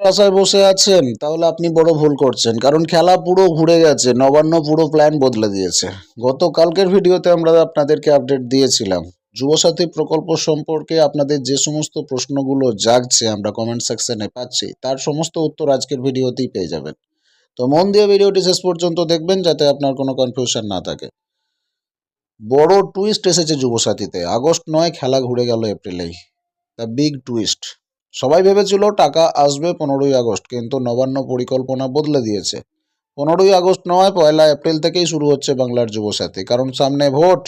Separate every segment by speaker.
Speaker 1: আশায় বসে আছেন, তাহলে আপনি বড় ভুল করছেন। কারণ খেলা পুরো ঘুরে গেছে, নবান্ন পুরো প্ল্যান বদলে দিয়েছে। গতকালকের ভিডিওতে আমরা আপনাদেরকে আপডেট দিয়েছিলাম। যুবসাথী প্রকল্প সম্পর্কে আপনাদের যে সমস্ত প্রশ্নগুলো জাগছে, আমরা কমেন্ট সেকশনে পাচ্ছি, তার সমস্ত উত্তর আজকের ভিডিওতেই পেয়ে যাবেন। তো মন দিয়ে ভিডিওটি শেষ পর্যন্ত দেখবেন, যাতে আপনার কোনো কনফিউশন না থাকে। বড় টুইস্ট এসেছে যুবসাথীতে। আগস্ট নয় খেলা ঘুরে গেল এপ্রিলেই। দ্য বিগ টুইস্ট সবাই ভেবেছিল টাকা আসবে পনেরোই আগস্ট, কিন্তু নবান্ন পরিকল্পনা বদলে দিয়েছে। পনেরোই আগস্ট নয়, পয়লা এপ্রিল থেকেই শুরু হচ্ছে বাংলার যুবসাথী, কারণ সামনে ভোট,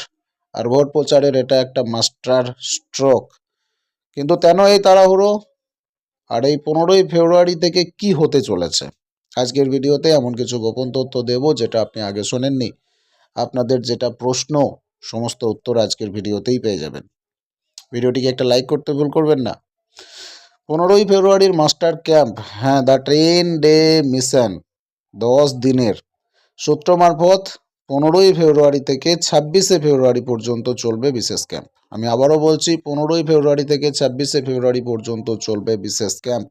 Speaker 1: আর ভোট প্রচারের এটা একটা মাস্টার স্ট্রোক। কিন্তু তেন এই তাড়াহুড়ো? আর এই পনেরোই ফেব্রুয়ারি থেকে কি হতে চলেছে? আজকের ভিডিওতে এমন কিছু গোপন তথ্য দেব যেটা আপনি আগে শোনেননি। আপনাদের যেটা প্রশ্ন, সমস্ত উত্তর আজকের ভিডিওতেই পেয়ে যাবেন। ভিডিওটিকে একটা লাইক করতে ভুল করবেন না। পনেরোই ফেব্রুয়ারির মাস্টার ক্যাম্প হ্যাঁ দ্য ট্রেন ডে মিশন, দশ দিনের। সূত্র মারফত পনেরোই ফেব্রুয়ারি থেকে ছাব্বিশে ফেব্রুয়ারি পর্যন্ত চলবে বিশেষ ক্যাম্প। আমি আবারও বলছি, পনেরোই ফেব্রুয়ারি থেকে ছাব্বিশে ফেব্রুয়ারি পর্যন্ত চলবে বিশেষ ক্যাম্প।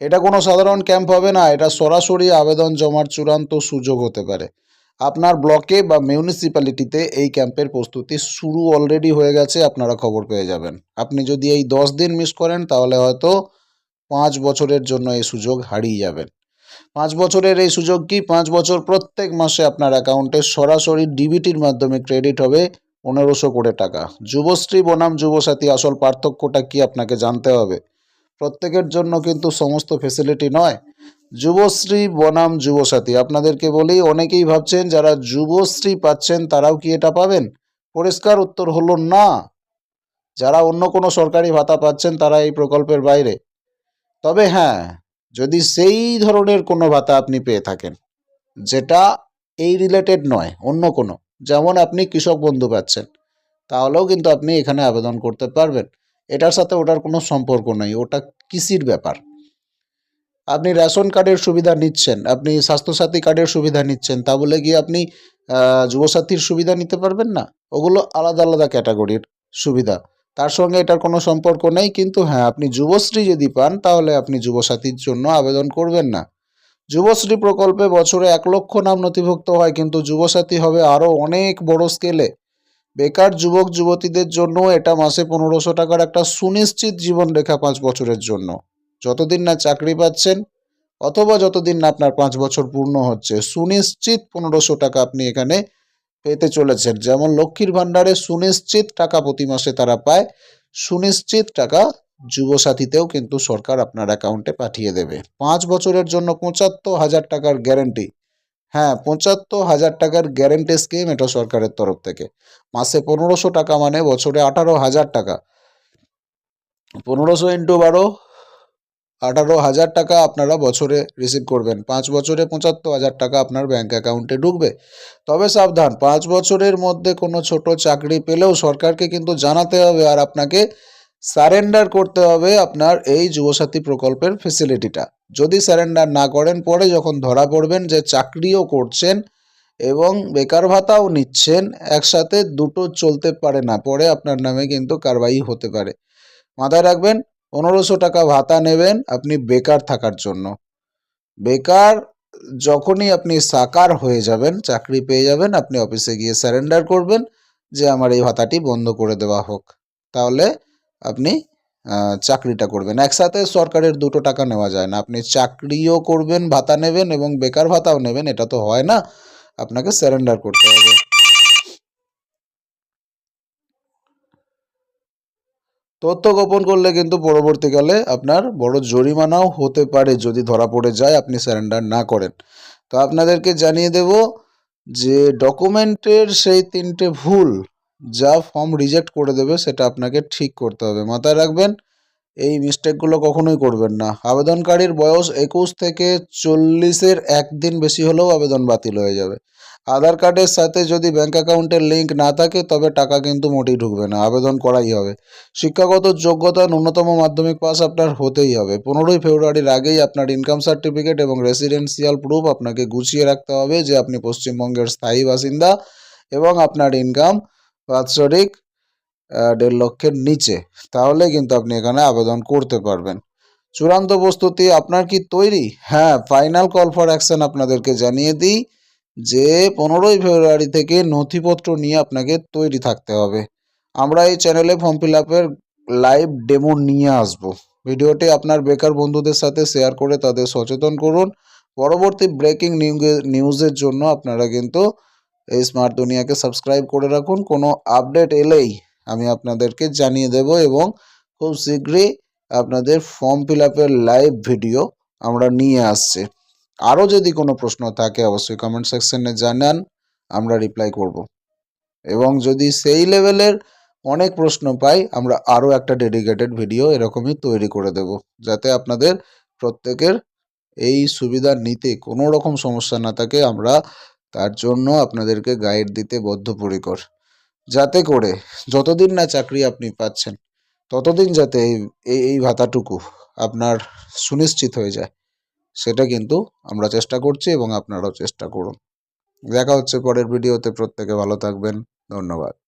Speaker 1: এটা কোনো সাধারণ ক্যাম্প হবে না, এটা সরাসরি আবেদন জমার চূড়ান্ত সুযোগ হতে পারে। আপনার ব্লকে বা মিউনিসিপ্যালিটিতে এই ক্যাম্পের প্রস্তুতি শুরু অলরেডি হয়ে গেছে, আপনারা খবর পেয়ে যাবেন। আপনি যদি এই দশ দিন মিস করেন, তাহলে হয়তো পাঁচ বছরের জন্য এই সুযোগ হারিয়ে যাবেন। পাঁচ বছরের এই সুযোগ কি? পাঁচ বছর প্রত্যেক মাসে আপনার অ্যাকাউন্টে সরাসরি ডিবিটির মাধ্যমে ক্রেডিট হবে পনেরোশো করে টাকা। যুবশ্রী বনাম যুবসাথী, আসল পার্থক্যটা কি আপনাকে জানতে হবে? প্রত্যেকের জন্য কিন্তু সমস্ত ফেসিলিটি নয়। যুবশ্রী বনাম যুবসাথী, আপনাদেরকে বলি, অনেকেই ভাবছেন যারা যুবশ্রী পাচ্ছেন তারাও কি এটা পাবেন? পরিষ্কার উত্তর হলো না। যারা অন্য কোনো সরকারি ভাতা পাচ্ছেন তারা এই প্রকল্পের বাইরে। তবে হ্যাঁ যদি সেই ধরনের কোনো ভাতা আপনি পেয়ে থাকেন, যেটা এই রিলেটেড নয়, অন্য কোনো, যেমন আপনি কৃষক বন্ধু পাচ্ছেন, তাহলেও কিন্তু আপনি এখানে আবেদন করতে পারবেন। এটার সাথে ওটার কোনো সম্পর্ক নেই, ওটা কৃষির ব্যাপার? আপনি রেশন কার্ডের সুবিধা নিচ্ছেন, আপনি স্বাস্থ্যসাথী কার্ডের সুবিধা নিচ্ছেন, তা বলে গিয়ে আপনি যুবসাথীর সুবিধা নিতে পারবেন না? ওগুলো আলাদা আলাদা ক্যাটাগরির সুবিধা। তার সঙ্গে এটার কোনো সম্পর্ক নেই, কিন্তু হ্যাঁ আপনি যুবশ্রী যদি পান, তাহলে আপনি যুবসাথীর জন্য আবেদন করবেন না। যুবশ্রী প্রকল্পে বছরে এক লক্ষ নাম নথিভুক্ত হয়, কিন্তু যুবসাথী হবে আরও অনেক বড় স্কেলে বেকার যুবক, যুবতীদের জন্য এটা মাসে পনেরোশো টাকার একটা সুনিশ্চিত জীবনরেখা পাঁচ বছরের জন্য। যতদিন না চাকরি পাচ্ছেন অথবা যতদিন না আপনার পাঁচ বছর পূর্ণ হচ্ছে, সুনিশ্চিত পনেরোশো টাকা আপনি এখানে পেতে চলেছেন। যেমন লক্ষ্মীর ভাণ্ডারে সুনিশ্চিত টাকা প্রতি মাসে তারা পায়, সুনিশ্চিত টাকা যুবসাথীতেও কিন্তু সরকার আপনার অ্যাকাউন্টে পাঠিয়ে দেবে। পাঁচ বছরের জন্য পঁচাত্তর হাজার টাকার গ্যারেন্টি হ্যাঁ পঁচাত্তর হাজার টাকার গ্যারেন্টি স্কিম এটা সরকারের তরফ থেকে। মাসে পনেরোশো টাকা মানে বছরে আঠারো হাজার টাকা। পনেরোশো ইন্টু বারো, আঠারো হাজার টাকা আপনারা বছরে রিসিভ করবেন। পাঁচ বছরে পঁচাত্তর হাজার টাকা আপনার ব্যাঙ্ক অ্যাকাউন্টে ঢুকবে। তবে সাবধান, পাঁচ বছরের মধ্যে কোনো ছোট চাকরি পেলেও সরকারকে কিন্তু জানাতে হবে আর আপনাকে সারেন্ডার করতে হবে আপনার এই যুবসাথী প্রকল্পের ফেসিলিটিটা যদি সারেন্ডার না করেন, পরে যখন ধরা পড়বেন যে চাকরিও করছেন এবং বেকার ভাতাও নিচ্ছেন, একসাথে দুটো চলতে পারে না, পরে আপনার নামে কিন্তু কারবাই হতে পারে। মাথায় রাখবেন, পনেরোশো টাকা ভাতা নেবেন আপনি বেকার থাকার জন্য। বেকার যখনই আপনি সাকার হয়ে যাবেন, চাকরি পেয়ে যাবেন, আপনি অফিসে গিয়ে স্যারেন্ডার করবেন যে, আমার এই ভাতাটি বন্ধ করে দেওয়া হোক। তাহলে আপনি চাকরিটা করবেন। একসাথে সরকারের দুটো টাকা নেওয়া যায় না। আপনি চাকরিও করবেন, ভাতা নেবেন এবং বেকার ভাতাও নেবেন, এটা তো হয় না। আপনাকে স্যারেন্ডার করতে হবে। তথ্য গোপন করলে কিন্তু পরবর্তীকালে আপনার বড় জরিমানাও হতে পারে যদি ধরা পড়ে যায়, আপনি স্যারেন্ডার না করেন। তো আপনাদেরকে জানিয়ে দেব যে ডকুমেন্টের সেই তিনটে ভুল যা ফর্ম রিজেক্ট করে দেবে সেটা আপনাকে ঠিক করতে হবে। মাথায় রাখবেন, এই মিস্টেকগুলো কখনোই করবেন না। আবেদনকারীর বয়স একুশ থেকে চল্লিশের একদিন বেশি হলেও আবেদন বাতিল হয়ে যাবে। আধার কার্ডের সাথে যদি ব্যাঙ্ক অ্যাকাউন্টের লিঙ্ক না থাকে, তবে টাকা কিন্তু মোটেই ঢুকবে না। আবেদন করাই হবে। শিক্ষাগত যোগ্যতা ন্যূনতম মাধ্যমিক পাস আপনার হতেই হবে। পনেরোই ফেব্রুয়ারির আগেই আপনার ইনকাম সার্টিফিকেট এবং রেসিডেন্সিয়াল প্রুফ আপনাকে গুছিয়ে রাখতে হবে যে আপনি পশ্চিমবঙ্গের স্থায়ী বাসিন্দা এবং আপনার ইনকাম বাৎসরিক দেড় লক্ষের নিচে। তাহলে কিন্তু আপনি এখানে আবেদন করতে পারবেন। চূড়ান্ত প্রস্তুতি আপনার কি তৈরি? হ্যাঁ ফাইনাল কল ফর অ্যাকশন আপনাদেরকে জানিয়ে দিই যে পনেরোই ফেব্রুয়ারি থেকে নথিপত্র নিয়ে আপনাকে তৈরি থাকতে হবে। আমরা এই চ্যানেলে ফর্ম ফিল আপের লাইভ ডেমো নিয়ে আসব। ভিডিওটি আপনার বেকার বন্ধুদের সাথে শেয়ার করে তাদের সচেতন করুন। পরবর্তী ব্রেকিং নিউজের জন্য আপনারা কিন্তু এই স্মার্ট দুনিয়াকে সাবস্ক্রাইব করে রাখুন। কোনো আপডেট এলেই আমি আপনাদেরকে জানিয়ে দেব এবং খুব শীঘ্রই আপনাদের ফর্ম ফিল আপের লাইভ ভিডিও আমরা নিয়ে আসছি। আরও যদি কোনো প্রশ্ন থাকে, অবশ্যই কমেন্ট সেকশনে জানান, আমরা রিপ্লাই করব। এবং যদি সেই লেভেলের অনেক প্রশ্ন পাই, আমরা আরও একটা ডেডিকেটেড ভিডিও এরকমই তৈরি করে দেব, যাতে আপনাদের প্রত্যেকের এই সুবিধা নিতে কোনো রকম সমস্যা না থাকে। আমরা তার জন্য আপনাদেরকে গাইড দিতে বদ্ধপরিকর। যাতে করে যতদিন না চাকরি আপনি পাচ্ছেন, ততদিন যাতে এই, এই- ভাতাটুকু আপনার সুনিশ্চিত হয়ে যায়, সেটা কিন্তু আমরা চেষ্টা করছি এবং আপনারাও চেষ্টা করুন। দেখা হচ্ছে পরের ভিডিওতে প্রত্যেকে ভালো থাকবেন, ধন্যবাদ।